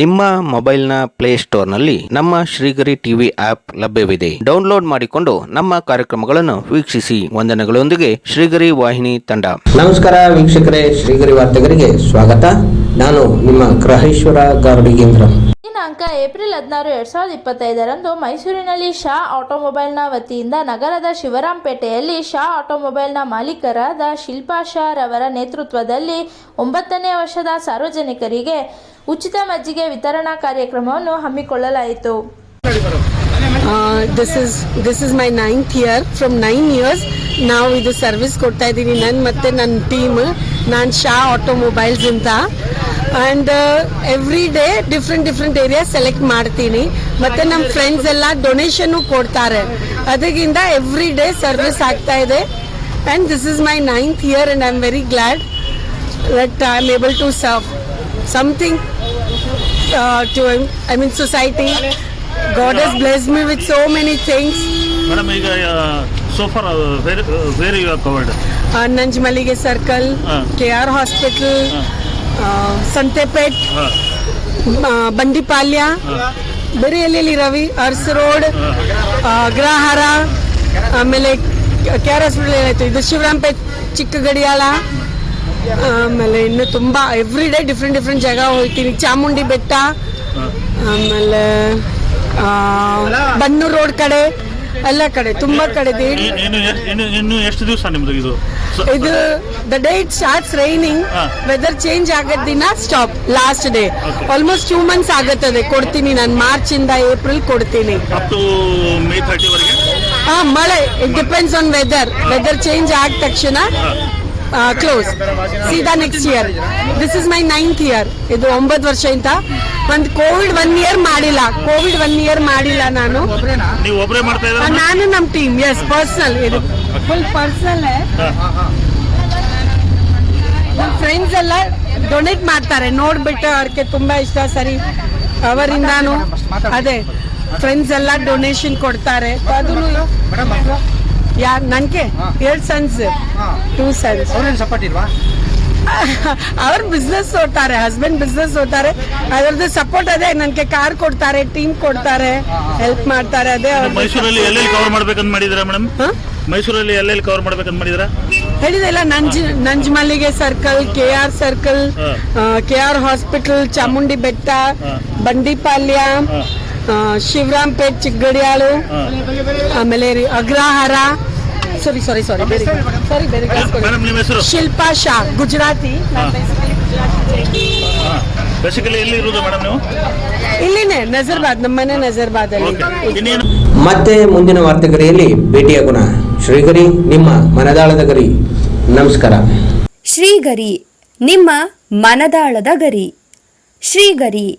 ನಿಮ್ಮ ಮೊಬೈಲ್ನ ಪ್ಲೇಸ್ಟೋರ್ನಲ್ಲಿ ನಮ್ಮ ಶ್ರೀಗರಿ ಟಿವಿ ಆಪ್ ಲಭ್ಯವಿದೆ. ಡೌನ್ಲೋಡ್ ಮಾಡಿಕೊಂಡು ನಮ್ಮ ಕಾರ್ಯಕ್ರಮಗಳನ್ನು ವೀಕ್ಷಿಸಿ. ವಂದನೆಗಳೊಂದಿಗೆ ಶ್ರೀಗರಿ ವಾಹಿನಿ ತಂಡ. ನಮಸ್ಕಾರ ವೀಕ್ಷಕರೇ ಶ್ರೀಗರಿ ವಾರ್ತೆಗರಿಗೆ ಸ್ವಾಗತ. ನಾನು ನಿಮ್ಮ ಗ್ರಹೇಶ್ವರ ಗಾರುಡಿಗೇಂದ್ರ ದಿನಾಂಕ ಏಪ್ರಿಲ್ ಹದಿನಾರು ಎರಡ್ ಸಾವಿರದ ಇಪ್ಪತ್ತೈದರಂದು ಮೈಸೂರಿನಲ್ಲಿ ಶಾ ಆಟೋಮೊಬೈಲ್ನ ವತಿಯಿಂದ ನಗರದ ಶಿವರಾಂಪೇಟೆಯಲ್ಲಿ ಶಾ ಆಟೋಮೊಬೈಲ್ನ ಮಾಲೀಕರಾದ ಶಿಲ್ಪಾ ಶಾ ರವರ ನೇತೃತ್ವದಲ್ಲಿ ಒಂಬತ್ತನೇ ವರ್ಷದ ಸಾರ್ವಜನಿಕರಿಗೆ ಉಚಿತ ಮಜ್ಜಿಗೆ ವಿತರಣಾ ಕಾರ್ಯಕ್ರಮವನ್ನು ಹಮ್ಮಿಕೊಳ್ಳಲಾಯಿತು. This is is my ninth year. From nine years ನಾವು ಇದು ಸರ್ವಿಸ್ ಕೊಡ್ತಾ ಇದ್ದೀನಿ. ನನ್ನ ಮತ್ತೆ ನನ್ನ ಟೀಮ್ ನಾನು ಶಾ ಆಟೋಮೊಬೈಲ್ಸ್ ಅಂತ. And every day different different area select ಮಾಡ್ತೀನಿ. ಮತ್ತು ನಮ್ಮ ಫ್ರೆಂಡ್ಸ್ ಎಲ್ಲ ಡೊನೇಷನ್ನು ಕೊಡ್ತಾರೆ. ಅದಕ್ಕಿಂತ ಎವ್ರಿ ಡೇ ಸರ್ವಿಸ್ ಆಗ್ತಾ ಇದೆ. And this is my ninth year and I am very glad that I am able to serve something uh, to I mean society. God has blessed me with so many things. Madam ಈಗ uh, where, uh, where you are covered? Uh, Nanjmalige Circle, uh. KR Hospital, uh, Uh, Santepet, uh. uh, Bandipalya ಬೇರೆ ಎಲ್ಲೆಲ್ಲಿ Ravi us road Agrahara ಆಮೇಲೆ K R hospital ಏನಾಯ್ತು ಇದು ಶಿವರಾಂಪೇಟ್ ಚಿಕ್ಕ ಗಡಿಯಾಳ ಆಮೇಲೆ ಇನ್ನು ತುಂಬ ಎವ್ರಿ ಡೇ ಡಿಫ್ರೆಂಟ್ ಡಿಫ್ರೆಂಟ್ ಜಾಗ ಹೋಗ್ತೀನಿ. ಚಾಮುಂಡಿ ಬೆಟ್ಟ ಆಮೇಲೆ ಬನ್ನೂರ್ ರೋಡ್ ಕಡೆ ಎಲ್ಲ ಕಡೆ ತುಂಬಾ ಕಡೆ. ಇನ್ನು ಎಷ್ಟು ದಿವಸ ನಿಮ್ದು ಇದು? ಇದು the day it starts raining. Weather change ಆಗದ ದಿನ stop last day almost two months ಆಗತ್ತದೆ. ಕೊಡ್ತೀನಿ ನಾನು ಮಾರ್ಚ್ ಇಂದ ಏಪ್ರಿಲ್ ಕೊಡ್ತೀನಿ ಮಳೆ it depends on weather weather change ಆದ ತಕ್ಷಣ ಕ್ಲೋಸ್ ಸೀದಾ next year this is my ninth year ಇದು ಒಂಬತ್ತು ವರ್ಷ ಇಂತ ಒಂದು ಕೋವಿಡ್ ಒನ್ ಇಯರ್ ಮಾಡಿಲ್ಲ. ಕೋವಿಡ್ ಒನ್ ಇಯರ್ ಮಾಡಿಲ್ಲ ನಾನು. ನಾನು ನಮ್ಮ ಟೀಮ್ ಎಸ್ ಪರ್ಸನಲ್ ಇದು ಫುಲ್ ಪರ್ಸನಲ್ ನಮ್ಮ ಫ್ರೆಂಡ್ಸ್ ಎಲ್ಲ ಡೊನೇಟ್ ಮಾಡ್ತಾರೆ. ನೋಡ್ಬಿಟ್ಟು ಅವ್ರಿಗೆ ತುಂಬಾ ಇಷ್ಟ. ಸರಿ ಅವರಿಂದಾನು. ಅದೇ ಫ್ರೆಂಡ್ಸ್ ಎಲ್ಲ ಡೊನೇಷನ್ ಕೊಡ್ತಾರೆ. ಅದು ಯಾರು ನನಗೆ ಎರಡು ಸನ್ಸ್ ಟೂ ಸನ್ಸ್ ಅವ್ರೇನು ಸಪೋರ್ಟ್ ಇಲ್ವಾ? ಅವ್ರ ಬಿಸ್ನೆಸ್ ಓಡ್ತಾರೆ ಹಸ್ಬೆಂಡ್ ಬಿಸ್ನೆಸ್ ಓಡ್ತಾರೆ ಅದರದ್ದು ಸಪೋರ್ಟ್ ಅದೇ ನನಗೆ ಕಾರ್ ಕೊಡ್ತಾರೆ ಟೀಮ್ ಕೊಡ್ತಾರೆ ಹೆಲ್ಪ್ ಮಾಡ್ತಾರೆ ಅದೇ ಮೈಸೂರಲ್ಲಿ ಎಲ್ಲೆಲ್ಲಿ ಕವರ್ ಮಾಡ್ಬೇಕಂತ ಮಾಡಿದ್ದೀರಾ ಮೇಡಮ್? ಮೈಸೂರಲ್ಲಿ ಎಲ್ಲೆಲ್ಲಿ ಕವರ್ ಮಾಡ್ಬೇಕಂತ ಮಾಡಿದ್ದೀರಾ ಹೇಳಿದೆಲ್ಲ Nanjmalige circle K R circle. K R hospital Chamundi Betta ಹಾ. ಬಂಡಿಪಾಳ್ಯ ಪೇಟ್ ಶಿವರಾಂಪೇಟ್ ಚಿಕ್ಕಗಡಿಯಾಳು ಆಮೇಲೆ ರಿ- ಅಗ್ರಹಾರ. ಸಾರಿ ಸಾರಿ ಸಾರಿ ಸಾರಿ ಬೇರೆ ಶಿಲ್ಪಾ ಶಾ ಗುಜರಾತಿ. ಇಲ್ಲಿನೇ ನಜರ್ಬಾದ್ ನಮ್ಮನೆ ನಜರ್ಬಾದ್ ಅಲ್ಲಿ ಮತ್ತೆ ಮುಂದಿನ ವಾರ್ತೆಗರಿಯಲ್ಲಿ ಭೇಟಿಯಾಗೋಣ ಶ್ರೀಗರಿ ನಿಮ್ಮ ಮನದಾಳದ ಗರಿ. ನಮಸ್ಕಾರ. ಶ್ರೀಗರಿ ನಿಮ್ಮ ಮನದಾಳದ ಗರಿ. ಶ್ರೀಗರಿ